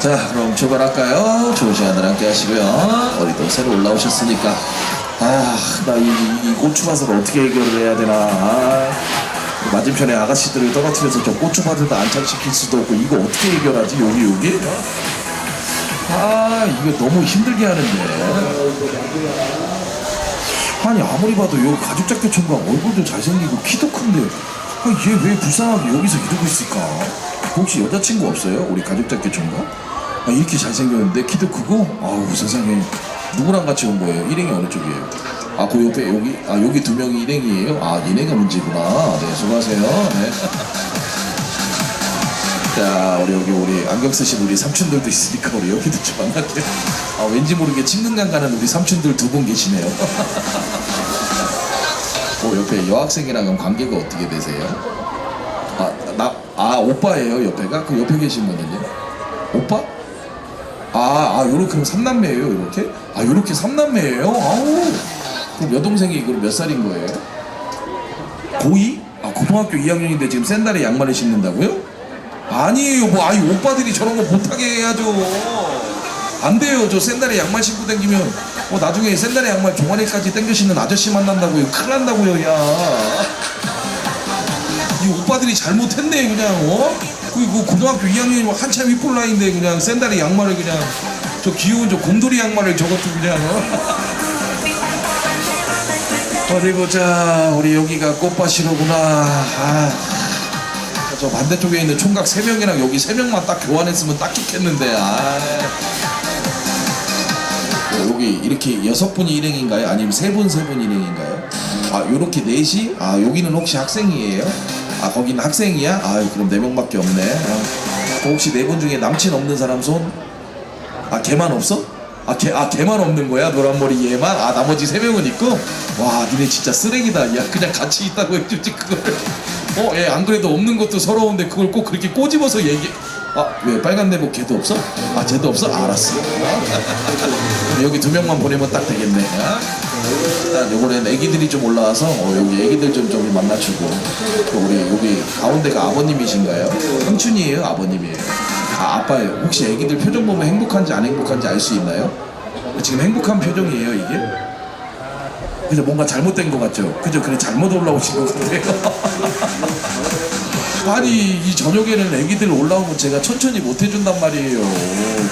자, 그럼 출발할까요? 좋은 시간을 함께 하시고요. 우리도 새로 올라오셨으니까. 아, 나 이, 이 고추밭을 어떻게 해결을 해야 되나. 아, 맞은편에 아가씨들을 떨어뜨려서 저 고추밭에다 안착시킬 수도 없고, 이거 어떻게 해결하지? 여기, 여기? 아, 이거 너무 힘들게 하는데. 아니, 아무리 봐도 요 가죽 자켓 총각 얼굴도 잘생기고 키도 큰데, 아, 얘 왜 불쌍하게 여기서 이러고 있을까? 혹시 여자친구 없어요? 우리 가죽자켓 총각? 아, 이렇게 잘생겼는데 키도 크고? 아우, 세상에. 누구랑 같이 온 거예요? 일행이 어느 쪽이에요? 아, 그 옆에 여기, 아, 여기 두 명이 일행이에요? 아, 니네가 문제구나. 네, 수고하세요. 네. 자, 우리 여기 우리 안경 쓰신 우리 삼촌들도 있으니까 우리 여기도 좀 만날게요. 아, 왠지 모르게 친근감 가는 우리 삼촌들 두 분 계시네요. 어, 옆에 여학생이랑은 관계가 어떻게 되세요? 아, 오빠예요, 옆에가? 그 옆에 계신 분은요? 오빠? 아, 아, 요렇게 그럼 삼남매예요, 요렇게? 아, 요렇게 삼남매예요? 아우. 그럼 여동생이 그럼 몇 살인 거예요? 고2? 아, 고등학교 2학년인데 지금 샌달에 양말을 신는다고요? 아니에요, 뭐, 아이, 오빠들이 저런 거 못하게 해야죠. 안 돼요, 저 샌달에 양말 신고 다니면, 어, 나중에 샌달에 양말 종아리까지 당겨 신는 아저씨 만난다고요. 큰일 난다고요, 야. 이 오빠들이 잘못했네, 그냥, 어? 그리고 고등학교 2학년이면 한참 이쁠 나이인데, 그냥 샌달에 양말을 그냥, 저 귀여운 저 곰돌이 양말을 저것도 그냥, 어? 어디 보자, 우리 여기가 꽃밭이로구나. 아. 저 반대쪽에 있는 총각 3명이랑 여기 3명만 딱 교환했으면 딱 좋겠는데 아. 어, 여기 이렇게 여섯 분이 일행인가요? 아니면 세 분 세 분 일행인가요? 아 요렇게 넷이? 아 여기는 혹시 학생이에요? 아 거기는 학생이야? 아 그럼 네 명밖에 없네 아, 그 혹시 네 분 중에 남친 없는 사람 손? 아 걔만 없어? 아, 걔, 아 걔만 없는 거야? 노란머리 얘만? 아 나머지 세 명은 있고? 와 니네 진짜 쓰레기다 야 그냥 같이 있다고 해주지 그걸 어? 얘안 그래도 없는 것도 서러운데 그걸 꼭 그렇게 꼬집어서 얘기 아 왜 빨간 내복 걔도 없어? 아 쟤도 없어? 알았어 여기 두 명만 보내면 딱 되겠네 아? 일단 요번엔 애기들이 좀 올라와서 어, 여기 애기들 좀 좀 만나주고. 또 우리 여기 가운데가 아버님이신가요? 삼촌이에요? 아버님이에요? 아 아빠예요. 혹시 애기들 표정 보면 행복한지 안 행복한지 알 수 있나요? 지금 행복한 표정이에요 이게? 그죠? 뭔가 잘못된 것 같죠? 그죠? 그래 잘못 올라오신 것 같아요. 아니 이 저녁에는 애기들 올라오면 제가 천천히 못 해준단 말이에요.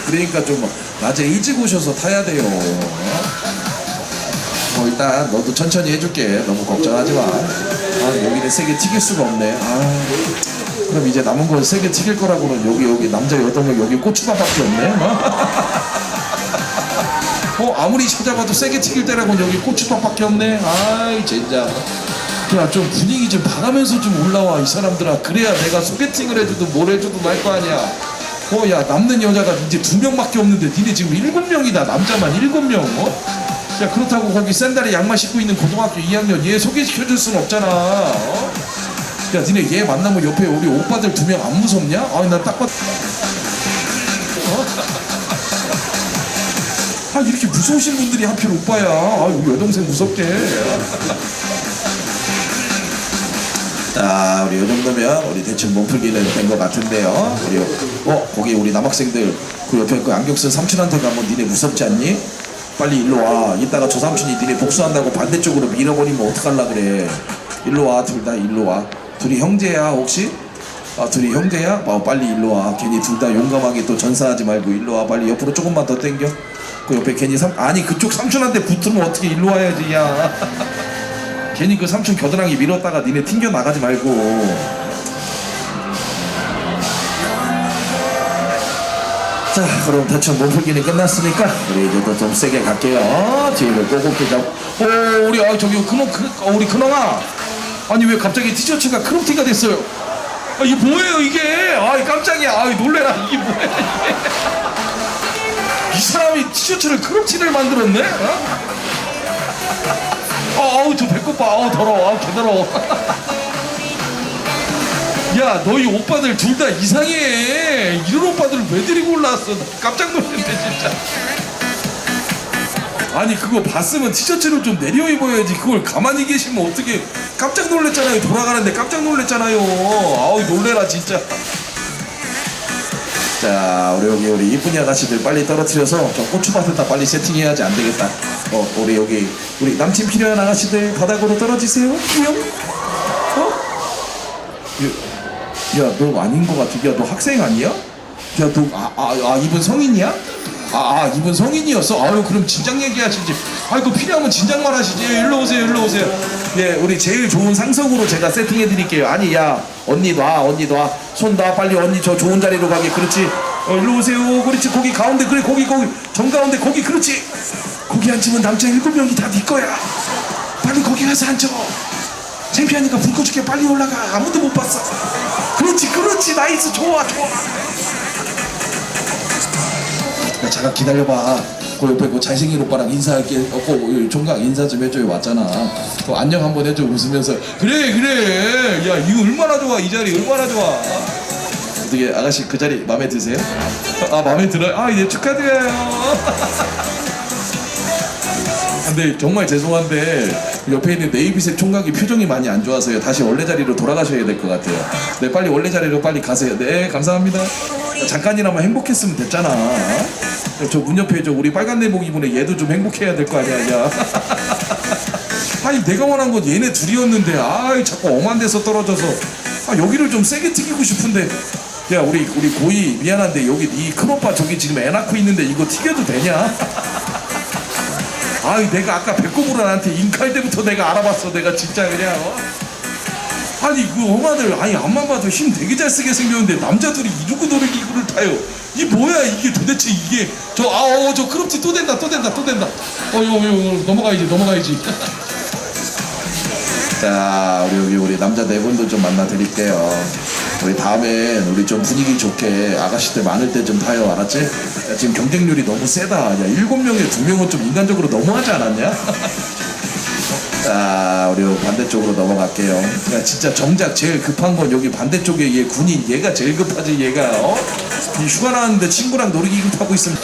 그러니까 좀 낮에 일찍 오셔서 타야 돼요 뭐 일단 너도 천천히 해줄게. 너무 걱정하지 마 아, 여기는 세게 튀길 수가 없네. 아, 그럼 이제 남은 건 세게 튀길 거라고는 여기 여기 남자 여덟 명 여기 고추밥밖에 없네. 어? 아무리 찾아봐도 세게 튀길 때라고는 여기 고추밥밖에 없네. 아이 젠장. 야 좀 분위기 좀 봐가면서 좀 올라와 이 사람들아. 그래야 내가 소개팅을 해줘도 뭘 해줘도 날 거 아니야. 어 야 남는 여자가 이제 두 명밖에 없는데 니네 지금 일곱 명이다. 남자만 일곱 명. 어? 야 그렇다고 거기 샌달에 양말 신고 있는 고등학교 2학년 얘 소개시켜줄 순 없잖아 어? 야 니네 얘 만나면 옆에 우리 오빠들 두 명 안 무섭냐? 아니 난딱 봤... 어? 아 이렇게 무서우신 분들이 하필 오빠야 아 우리 여동생 무섭게 자 우리 이 정도면 우리 대충 몸풀기는 된 것 같은데요 우리 어 거기 우리 남학생들 그 옆에 그 안경 쓴 삼촌한테 가면 니네 무섭지 않니? 빨리 일로 와. 이따가 저 삼촌이 니네 복수한다고 반대쪽으로 밀어버리면 어떡할라 그래. 일로 와 둘 다 일로 와. 둘이 형제야 혹시? 아 둘이 형제야? 어 빨리 일로 와. 괜히 둘 다 용감하게 또 전사하지 말고 일로 와. 빨리 옆으로 조금만 더 당겨. 그 옆에 괜히 삼 아니 그쪽 삼촌한테 붙으면 어떻게 일로 와야지 야. 괜히 그 삼촌 겨드랑이 밀었다가 니네 튕겨 나가지 말고 자 그럼 대충 몸풀기는 끝났으니까 우리 이제 또 좀 세게 갈게요. 뒤를 꼬꼬게 잡고 오 우리 아 저기 큰놈 큰, 어, 우리 큰놈아. 아니 왜 갑자기 티셔츠가 크롭티가 됐어요? 아 이게 뭐예요 이게? 아이 깜짝이야. 아이 놀래라. 이게 뭐야 이게. 이 사람이 티셔츠를 크롭티를 만들었네? 어? 어, 아우 저 배꼽 봐. 아우 더러워. 아우 개더러워 야 너희 오빠들 둘 다 이상해. 이런 오빠들을 왜 데리고 올라왔어? 나 깜짝 놀랐네 진짜. 아니 그거 봤으면 티셔츠를 좀 내려 입어야지. 그걸 가만히 계시면 어떻게 깜짝 놀랐잖아요. 돌아가는데 깜짝 놀랐잖아요. 아우 놀래라 진짜. 자자 우리 여기 우리 이쁜이 아가씨들 빨리 떨어뜨려서 저 고추밭에다 빨리 세팅해야지 안 되겠다. 어 우리 여기 우리 남친 필요한 아가씨들 바닥으로 떨어지세요. 뿅. 어? 야 너 아닌 것 같아. 야 너 학생 아니야? 야너아아 아, 아, 이분 성인이야? 아, 아 이분 성인이었어? 아유 그럼 진작 얘기하시지. 아이고 필요하면 진작만 하시지. 예, 일로 오세요, 일로 오세요. 예, 우리 제일 좋은 상석으로 제가 세팅해 드릴게요. 아니 야 언니 놔, 언니 놔. 손 놔, 빨리 언니 저 좋은 자리로 가게. 그렇지. 어, 일로 오세요. 그렇지. 거기 가운데 그래 거기 거기 정 가운데 거기 그렇지. 거기 앉으면 남자 일곱 명이 다 네 거야. 빨리 거기 가서 앉아. 창피하니까 불 꺼줄게 빨리 올라가 아무도 못 봤어 그렇지 그렇지. 나이스. 좋아 좋아. 야 잠깐 기다려봐. 그 옆에 그 잘생긴 오빠랑 인사할게. 어, 그 종각 인사 좀 해줘요 왔잖아. 그 안녕 한번 해줘. 웃으면서. 그래 그래. 야 이거 얼마나 좋아. 이 자리 얼마나 좋아. 어떻게 아가씨 그 자리 마음에 드세요? 아 마음에 들어요? 아 이제 축하드려요. 근데 정말 죄송한데 옆에 있는 네이비색 총각이 표정이 많이 안 좋아서요. 다시 원래 자리로 돌아가셔야 될 것 같아요. 네, 빨리 원래 자리로 빨리 가세요. 네, 감사합니다. 잠깐이나마 행복했으면 됐잖아. 저 문 옆에 저 우리 빨간 내복 입은 애 얘도 좀 행복해야 될 거 아니야, 야. 아니 내가 원한 건 얘네 둘이었는데 아이 자꾸 엄한 데서 떨어져서 아 여기를 좀 세게 튀기고 싶은데 야 우리 우리 고이 미안한데 여기 이 큰오빠 저기 지금 애 낳고 있는데 이거 튀겨도 되냐? 아이 내가 아까 배꼽으로한테 인칼 때부터 내가 알아봤어. 내가 진짜 그냥 어? 아니 그 엄마들 아니 앞만 봐도 힘 되게 잘 쓰게 생겼는데 남자들이 이러고 이거를 타요? 이 뭐야 이게 도대체 이게? 저 아어 저 크롭티 또 된다 또 된다 또 된다. 어 이거 이거 넘어가야지 넘어가야지. 자 우리 여기 우리 남자 네 분도 좀 만나 드릴게요 우리 다음엔 우리 좀 분위기 좋게 아가씨들 많을 때 좀 타요 알았지? 야, 지금 경쟁률이 너무 세다 야 일곱 명에 두 명은 좀 인간적으로 너무하지 않았냐? 자 우리 반대쪽으로 넘어갈게요 야 진짜 정작 제일 급한 건 여기 반대쪽에 얘 군인 얘가 제일 급하지 얘가 어? 이 휴가 나왔는데 친구랑 놀이기 급하고 있으면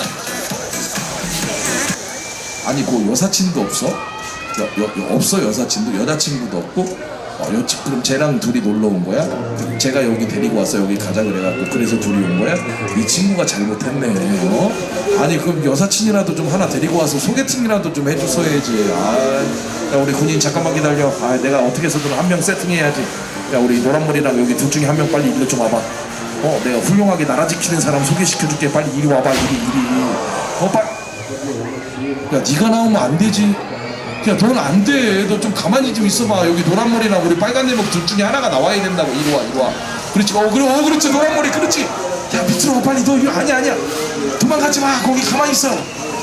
아니 그 여사친도 없어? 여, 여, 여- 없어 여사친도 여자친구도 없고 어, 여, 그럼 쟤랑 둘이 놀러 온 거야? 제가 여기 데리고 왔어 여기 가자 그래갖고 그래서 둘이 온 거야? 이 친구가 잘못했네. 어? 아니 그럼 여사친이라도 좀 하나 데리고 와서 소개팅이라도 좀 해줬어야지. 아, 야 우리 군인 잠깐만 기다려. 아 내가 어떻게 해서든 한 명 세팅해야지. 야 우리 노란머리랑 여기 둘 중에 한 명 빨리 일로 좀 와봐. 어 내가 훌륭하게 나라 지키는 사람 소개시켜줄게. 빨리 이리 와봐. 이리 이리. 어 빨리. 야 네가 나오면 안 되지 야넌안 돼. 너 좀 가만히 좀 있어봐. 여기 노란 머리랑 우리 빨간 내복 둘 중에 하나가 나와야 된다고. 이리 와 이리 와. 그렇지. 어 그래 어 그렇지. 노란 머리. 그렇지. 야 밑으로 와 빨리. 너. 아니야 아니야. 도망가지 마. 거기 가만히 있어.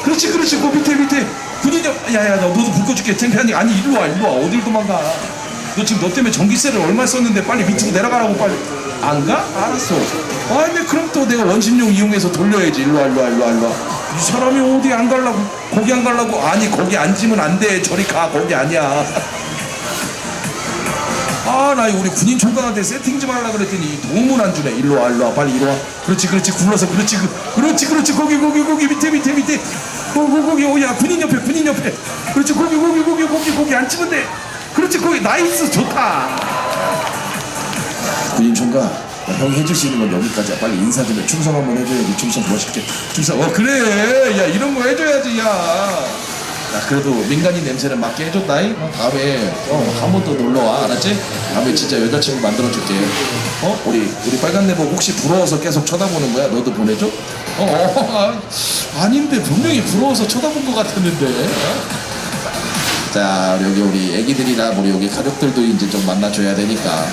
그렇지 그렇지. 그 밑에 밑에. 군인 좀 야야 너 너도 불 꺼줄게. 창피하니 아니 이리 와 이리 와. 어딜 도망가. 너 지금 너 때문에 전기세를 얼마 썼는데 빨리 밑으로 내려가라고 빨리. 안 가? 알았어. 아 근데 그럼 또 내가 원심용 이용해서 돌려야지. 일로 와 일로 와 일로 와 일로 와 이 사람이 어디 안 갈라고 거기 안 갈라고? 아니 거기 앉으면 안 돼. 저리 가. 거기 아니야. 아 나 우리 군인 총각한테 세팅 좀 하려고 그랬더니 도움은 안 주네. 일로 와 일로 와. 빨리 이리 와. 그렇지 그렇지. 굴러서 그렇지 그, 그렇지 그렇지. 거기 거기 거기 밑에 밑에 밑에. 거기 거기. 오야 군인 옆에 군인 옆에. 그렇지. 거기 거기 거기 거기 거기 앉으면 돼. 그렇지. 거기 나이스 좋다. 군인 총각 형이 해줄 수 있는 건 여기까지야 빨리 인사 좀 해 충성 한번 해줘야지 충성 멋있게 충성 어 그래 야 이런 거 해줘야지 야 야, 그래도 민간인 냄새는 맡게 해줬다잉? 어, 다음에 어, 한 번 더 놀러와 알았지? 다음에 진짜 여자친구 만들어줄게 어? 우리 우리 빨간 내복 혹시 부러워서 계속 쳐다보는 거야? 너도 보내줘? 어, 어 아, 아닌데 분명히 부러워서 쳐다본 것 같았는데 어? 자 여기 우리 애기들이나 우리 여기 가족들도 이제 좀 만나줘야 되니까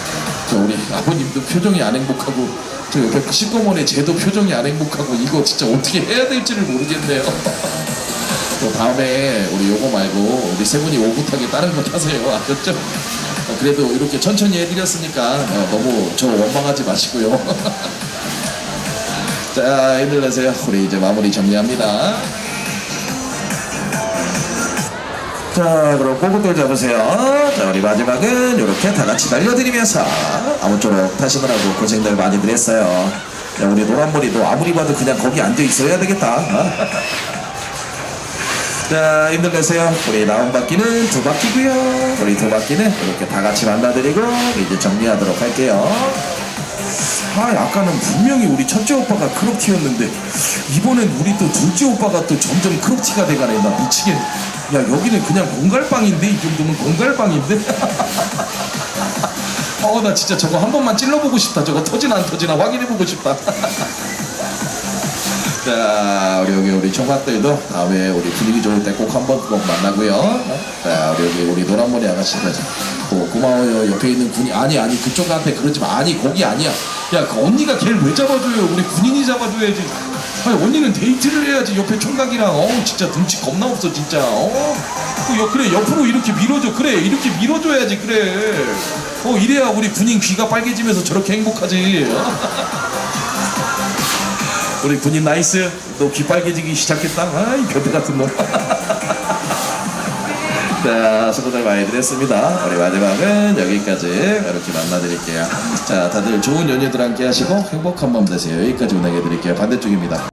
저 우리 아버님도 표정이 안 행복하고 저 옆에 식구머니 쟤도 표정이 안 행복하고 이거 진짜 어떻게 해야 될지를 모르겠네요. 또 다음에 우리 요거 말고 우리 세 분이 오붓하게 다른 거 타세요. 아셨죠? 어, 그래도 이렇게 천천히 해드렸으니까 어, 너무 저 원망하지 마시고요. 자 힘들 내세요. 우리 이제 마무리 정리합니다 자 그럼 꼬부들 잡으세요. 자 우리 마지막은 이렇게 다 같이 날려드리면서 아무쪼록 타시느라고 고생들 많이들 했어요. 야 우리 노란머리도 아무리 봐도 그냥 거기 앉아 있어야 되겠다. 어? 자 힘들 내세요? 우리 나온 바퀴는 두 바퀴고요. 우리 두 바퀴는 이렇게 다 같이 만나드리고 이제 정리하도록 할게요. 아 아까는 분명히 우리 첫째 오빠가 크롭티였는데 이번엔 우리 또 둘째 오빠가 또 점점 크롭티가 돼가네. 나 미치겠 야 여기는 그냥 공갈빵인데? 이 정도면 공갈빵인데? 어 나 진짜 저거 한 번만 찔러보고 싶다. 저거 터지나 안 터지나 확인해보고 싶다. 자 우리 여기 우리 총각들도 다음에 우리 분위기 좋을 때 꼭 한번 꼭 만나고요. 자 우리 여기 우리 노란머리 아가씨들 고, 고마워요. 옆에 있는 군인 아니 아니 그쪽한테 그러지 마. 아니 거기 아니야. 야그 언니가 걔를 왜 잡아줘요? 우리 군인이 잡아줘야지 아니 언니는 데이트를 해야지 옆에 총각이랑 어우 진짜 눈치 겁나 없어 진짜 어 그, 여, 그래 옆으로 이렇게 밀어줘 그래 이렇게 밀어줘야지 그래 어 이래야 우리 군인 귀가 빨개지면서 저렇게 행복하지 어? 우리 군인 나이스 너 귀 빨개지기 시작했다 아이 변태 같은 놈 자, 수고들 많이 드렸습니다. 우리 마지막은 여기까지 이렇게 만나드릴게요. 자, 다들 좋은 연휴들 함께 하시고 행복한 밤 되세요. 여기까지 운행해드릴게요. 반대쪽입니다.